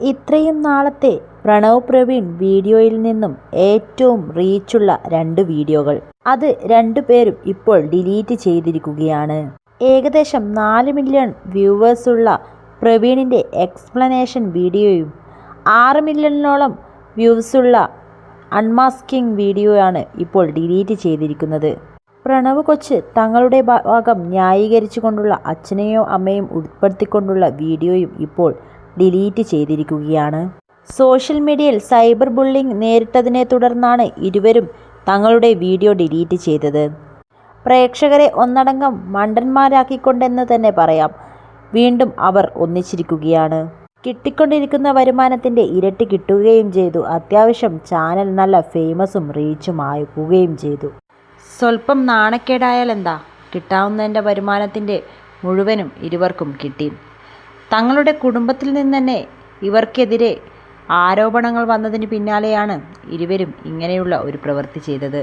ഇത്രയും നാളത്തെ പ്രണവ് പ്രവീൺ വീഡിയോയിൽ നിന്നും ഏറ്റവും റീച്ചുള്ള രണ്ട് വീഡിയോകൾ. അത് രണ്ടുപേരും ഇപ്പോൾ ഡിലീറ്റ് ചെയ്തിരിക്കുകയാണ്. ഏകദേശം നാല് മില്യൺ വ്യൂവേഴ്സുള്ള പ്രവീണിന്റെ എക്സ്പ്ലനേഷൻ വീഡിയോയും ആറ് മില്യണിനോളം വ്യൂസുള്ള അൺമാസ്കിംഗ് വീഡിയോയാണ് ഇപ്പോൾ ഡിലീറ്റ് ചെയ്തിരിക്കുന്നത്. പ്രണവ് കൊച്ച് തങ്ങളുടെ ഭാഗം ന്യായീകരിച്ചുകൊണ്ടുള്ള അച്ഛനെയോ അമ്മയും ഉൾപ്പെടുത്തിക്കൊണ്ടുള്ള വീഡിയോയും ഇപ്പോൾ ഡിലീറ്റ് ചെയ്തിരിക്കുകയാണ്. സോഷ്യൽ മീഡിയയിൽ സൈബർ ബുള്ളിംഗ് നേരിട്ടതിനെ തുടർന്നാണ് ഇരുവരും തങ്ങളുടെ വീഡിയോ ഡിലീറ്റ് ചെയ്തത്. പ്രേക്ഷകരെ ഒന്നടങ്കം മണ്ടന്മാരാക്കിക്കൊണ്ടെന്ന് തന്നെ പറയാം. വീണ്ടും അവർ ഒന്നിച്ചിരിക്കുകയാണ്. കിട്ടിക്കൊണ്ടിരിക്കുന്ന വരുമാനത്തിന്റെ ഇരട്ടി കിട്ടുകയും ചെയ്തു. അത്യാവശ്യം ചാനൽ നല്ല ഫേമസും റീച്ചും ആയിക്കുകയും ചെയ്തു. സ്വല്പം നാണക്കേടായാൽ എന്താ കിട്ടാവുന്നതിന്റെ വരുമാനത്തിന്റെ മുഴുവനും ഇരുവർക്കും കിട്ടി. തങ്ങളുടെ കുടുംബത്തിൽ നിന്ന് തന്നെ ഇവർക്കെതിരെ ആരോപണങ്ങൾ വന്നതിന് പിന്നാലെയാണ് ഇരുവരും ഇങ്ങനെയുള്ള ഒരു പ്രവൃത്തി ചെയ്തത്.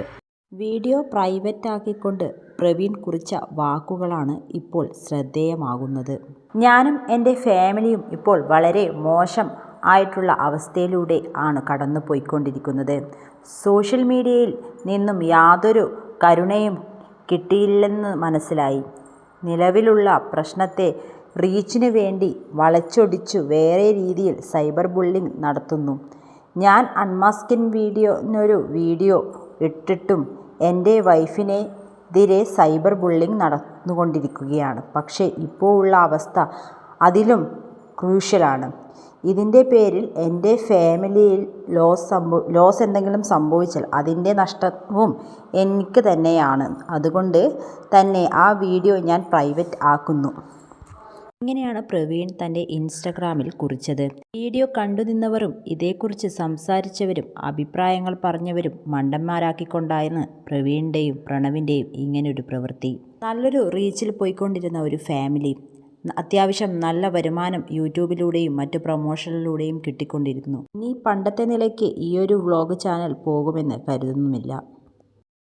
വീഡിയോ പ്രൈവറ്റ് ആക്കിക്കൊണ്ട് പ്രവീൺ കുറിച്ച വാക്കുകളാണ് ഇപ്പോൾ ശ്രദ്ധേയമാകുന്നത്. ഞാനും എന്റെ ഫാമിലിയും ഇപ്പോൾ വളരെ മോശം ആയിട്ടുള്ള അവസ്ഥയിലൂടെ ആണ് കടന്നു പോയിക്കൊണ്ടിരിക്കുന്നത് സോഷ്യൽ മീഡിയയിൽ നിന്നും യാതൊരു കരുണയും കിട്ടിയില്ലെന്ന് മനസ്സിലായി. നിലവിലുള്ള പ്രശ്നത്തെ റീച്ചിന് വേണ്ടി വളച്ചൊടിച്ചു വേറെ രീതിയിൽ സൈബർ ബുള്ളിംഗ് നടത്തുന്നു. ഞാൻ അൺമാസ്കിൻ വീഡിയോനൊരു വീഡിയോ ഇട്ടിട്ടും എന്റെ വൈഫിനെതിരെ സൈബർ ബുള്ളിംഗ് നടന്നുകൊണ്ടിരിക്കുകയാണ്. പക്ഷേ ഇപ്പോൾ ഉള്ള അവസ്ഥ അതിലും ക്രൂഷ്യലാണ്. ഇതിന്റെ പേരിൽ എന്റെ ഫാമിലിയിൽ ലോസ് എന്തെങ്കിലും സംഭവിച്ചാൽ അതിന്റെ നഷ്ടവും എനിക്ക് തന്നെയാണ്. അതുകൊണ്ട് തന്നെ ആ വീഡിയോ ഞാൻ പ്രൈവറ്റ് ആക്കുന്നു. ഇങ്ങനെയാണ് പ്രവീൺ തന്റെ ഇൻസ്റ്റഗ്രാമിൽ കുറിച്ചത്? വീഡിയോ കണ്ടുനിന്നവരും ഇതേക്കുറിച്ച് സംസാരിച്ചവരും അഭിപ്രായങ്ങൾ പറഞ്ഞവരും മണ്ടന്മാരാക്കിക്കൊണ്ടായിരുന്നു പ്രവീണിന്റെയും പ്രണവിന്റെയും ഇങ്ങനൊരു പ്രവൃത്തി. നല്ലൊരു റീച്ചിൽ പോയിക്കൊണ്ടിരുന്ന ഒരു ഫാമിലി. അത്യാവശ്യം നല്ല വരുമാനം യൂട്യൂബിലൂടെയും മറ്റു പ്രൊമോഷനിലൂടെയും കിട്ടിക്കൊണ്ടിരുന്നു. ഇനി പണ്ടത്തെ നിലയ്ക്ക് ഈയൊരു വ്ളോഗ് ചാനൽ പോകുമെന്ന് കരുതുന്നുമില്ല.